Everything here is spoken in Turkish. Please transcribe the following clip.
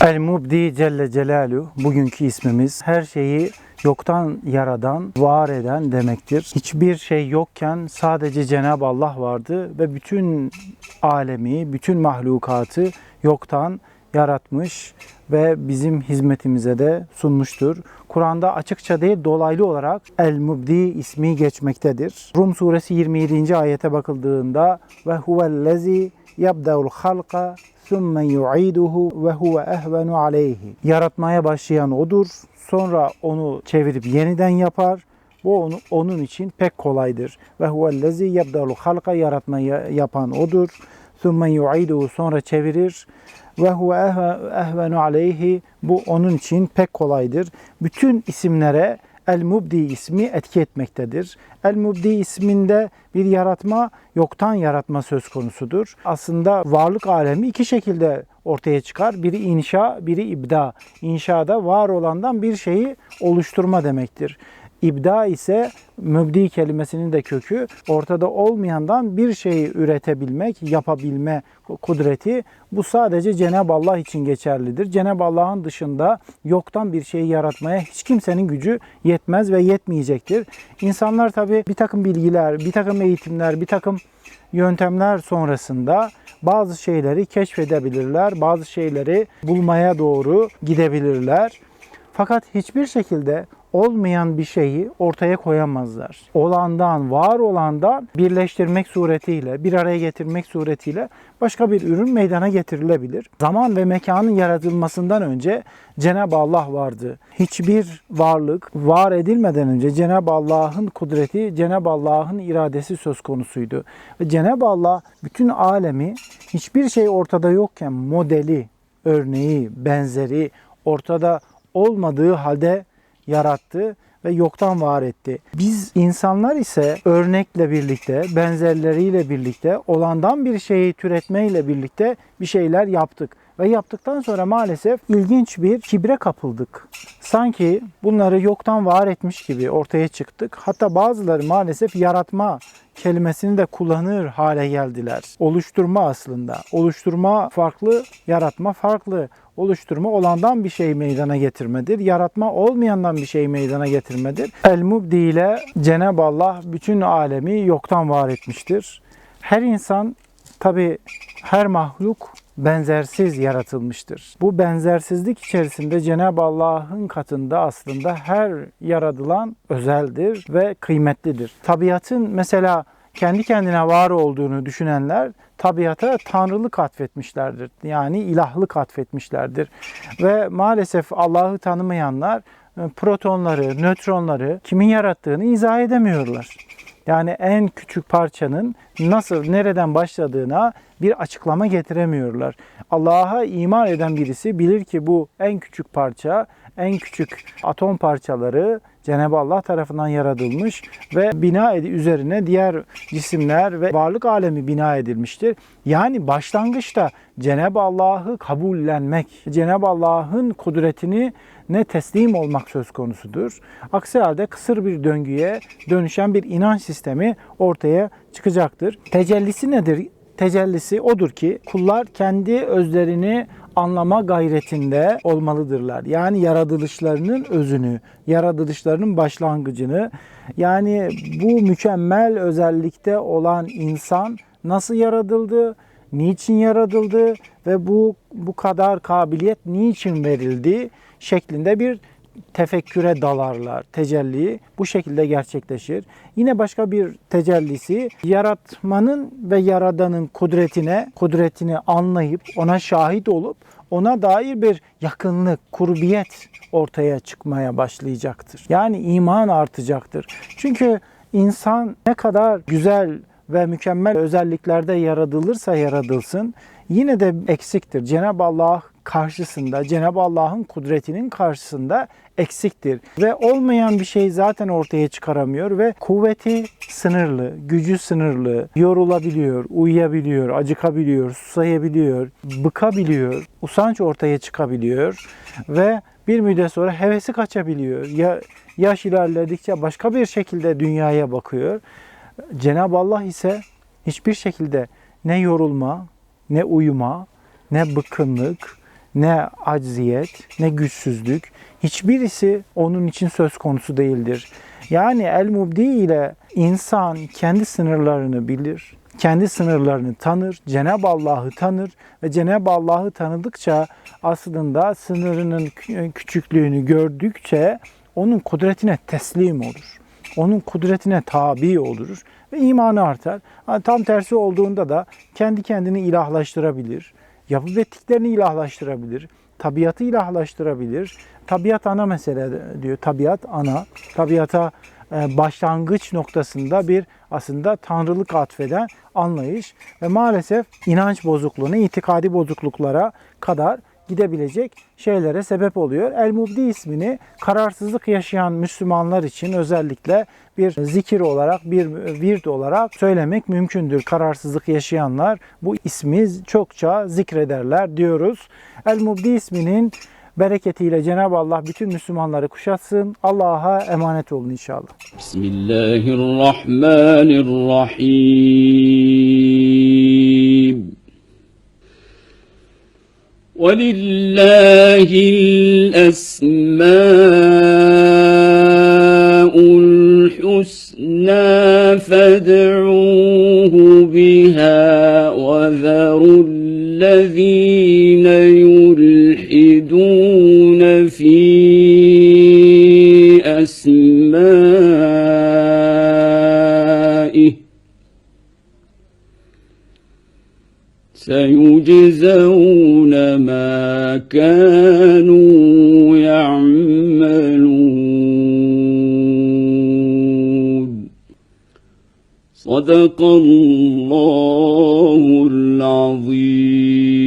El Mubdi Celle Celalu bugünkü ismimiz her şeyi yoktan yaradan, var eden demektir. Hiçbir şey yokken sadece Cenab-ı Allah vardı ve bütün alemi, bütün mahlukatı yoktan yaratmış ve bizim hizmetimize de sunmuştur. Kur'an'da açıkça değil dolaylı olarak El Mubdi ismi geçmektedir. Rum suresi 27. ayete bakıldığında ve huvellezi yabda'ul halqa ثُمَّ يُعِيدُهُ وَهُوَ اَهْوَنُ عَلَيْهِ Yaratmaya başlayan odur. Sonra onu çevirip yeniden yapar. Bu onu, onun için pek kolaydır. Ve huvellezi yebdalu halka yaratmayı yapan odur. Thumme yu'iduhu sonra çevirir. Ve huve ehvenu aleyhi bu onun için pek kolaydır. Bütün isimlere El Mubdi ismi etki etmektedir. El Mubdi isminde bir yaratma, yoktan yaratma söz konusudur. Aslında varlık alemi iki şekilde ortaya çıkar. Biri inşa, biri ibda. İnşada var olandan bir şeyi oluşturma demektir. İbda ise mübdi kelimesinin de kökü ortada olmayandan bir şeyi üretebilmek, yapabilme kudreti bu sadece Cenab-ı Allah için geçerlidir. Cenab-ı Allah'ın dışında yoktan bir şeyi yaratmaya hiç kimsenin gücü yetmez ve yetmeyecektir. İnsanlar tabi bir takım bilgiler, bir takım eğitimler, bir takım yöntemler sonrasında bazı şeyleri keşfedebilirler, bazı şeyleri bulmaya doğru gidebilirler. Fakat hiçbir şekilde olmayan bir şeyi ortaya koyamazlar. Olandan, var olandan birleştirmek suretiyle, bir araya getirmek suretiyle başka bir ürün meydana getirilebilir. Zaman ve mekanın yaratılmasından önce Cenab-ı Allah vardı. Hiçbir varlık var edilmeden önce Cenab-ı Allah'ın kudreti, Cenab-ı Allah'ın iradesi söz konusuydu. Ve Cenab-ı Allah bütün alemi hiçbir şey ortada yokken modeli, örneği, benzeri ortada olmadığı halde yarattı ve yoktan var etti. Biz insanlar ise örnekle birlikte, benzerleriyle birlikte, olandan bir şeyi türetmeyle birlikte bir şeyler yaptık. Ve yaptıktan sonra maalesef ilginç bir kibre kapıldık. Sanki bunları yoktan var etmiş gibi ortaya çıktık. Hatta bazıları maalesef yaratma kelimesini de kullanır hale geldiler. Oluşturma aslında. Oluşturma farklı, yaratma farklı. Oluşturma olandan bir şey meydana getirmedir. Yaratma olmayandan bir şey meydana getirmedir. El-Mubdi ile Cenab-ı Allah bütün alemi yoktan var etmiştir. Her insan tabi her mahluk benzersiz yaratılmıştır. Bu benzersizlik içerisinde Cenab-ı Allah'ın katında aslında her yaratılan özeldir ve kıymetlidir. Tabiatın mesela kendi kendine var olduğunu düşünenler tabiata tanrılık atfetmişlerdir. Yani ilahlık atfetmişlerdir. Ve maalesef Allah'ı tanımayanlar e, protonları, nötronları kimin yarattığını izah edemiyorlar. Yani en küçük parçanın nasıl, nereden başladığına bir açıklama getiremiyorlar. Allah'a iman eden birisi bilir ki bu en küçük parça, en küçük atom parçaları Cenab-ı Allah tarafından yaratılmış ve bina edi üzerine diğer cisimler ve varlık alemi bina edilmiştir. Yani başlangıçta Cenab-ı Allah'ı kabullenmek, Cenab-ı Allah'ın kudretini ne teslim olmak söz konusudur. Aksi halde kısır bir döngüye dönüşen bir inanç sistemi ortaya çıkacaktır. Tecellisi nedir? Tecellisi odur ki kullar kendi özlerini anlama gayretinde olmalıdırlar. Yani yaratılışlarının özünü, yaratılışlarının başlangıcını, yani bu mükemmel özellikte olan insan nasıl yaratıldı, niçin yaratıldı ve bu bu kadar kabiliyet niçin verildi şeklinde bir tefekküre dalarlar. Tecelli bu şekilde gerçekleşir. Yine başka bir tecellisi yaratmanın ve yaradanın kudretine, kudretini anlayıp ona şahit olup ona dair bir yakınlık, kurbiyet ortaya çıkmaya başlayacaktır. Yani iman artacaktır. Çünkü insan ne kadar güzel ve mükemmel özelliklerde yaratılırsa yaratılsın yine de eksiktir. Cenab-ı Allah karşısında, Cenab-ı Allah'ın kudretinin karşısında eksiktir. Ve olmayan bir şey zaten ortaya çıkaramıyor ve kuvveti sınırlı, gücü sınırlı, yorulabiliyor, uyuyabiliyor, acıkabiliyor, susayabiliyor, bıkabiliyor, usanç ortaya çıkabiliyor ve bir müddet sonra hevesi kaçabiliyor. Ya yaş ilerledikçe başka bir şekilde dünyaya bakıyor. Cenab-ı Allah ise hiçbir şekilde ne yorulma, ne uyuma, ne bıkkınlık, ne acziyet, ne güçsüzlük hiçbirisi onun için söz konusu değildir. Yani el mubdi ile insan kendi sınırlarını bilir, kendi sınırlarını tanır, Cenab-ı Allah'ı tanır ve Cenab-ı Allah'ı tanıdıkça aslında sınırının kü- küçüklüğünü gördükçe onun kudretine teslim olur. Onun kudretine tabi olur ve imanı artar. Tam tersi olduğunda da kendi kendini ilahlaştırabilir. Yapıp ettiklerini ilahlaştırabilir. Tabiatı ilahlaştırabilir. Tabiat ana mesele diyor. Tabiat ana. Tabiata e, başlangıç noktasında bir aslında tanrılık atfeden anlayış ve maalesef inanç bozukluğuna, itikadi bozukluklara kadar gidebilecek şeylere sebep oluyor. El Mubdi ismini kararsızlık yaşayan Müslümanlar için özellikle bir zikir olarak, bir vird olarak söylemek mümkündür. Kararsızlık yaşayanlar bu ismi çokça zikrederler diyoruz. El Mubdi isminin bereketiyle Cenab-ı Allah bütün Müslümanları kuşatsın. Allah'a emanet olun inşallah. Bismillahirrahmanirrahim. ولله الأسماء الحسنى فادعوه بها وذروا الذين يلحدون في أسمائه سيجزون ما كانوا يعملون. صدق الله العظيم.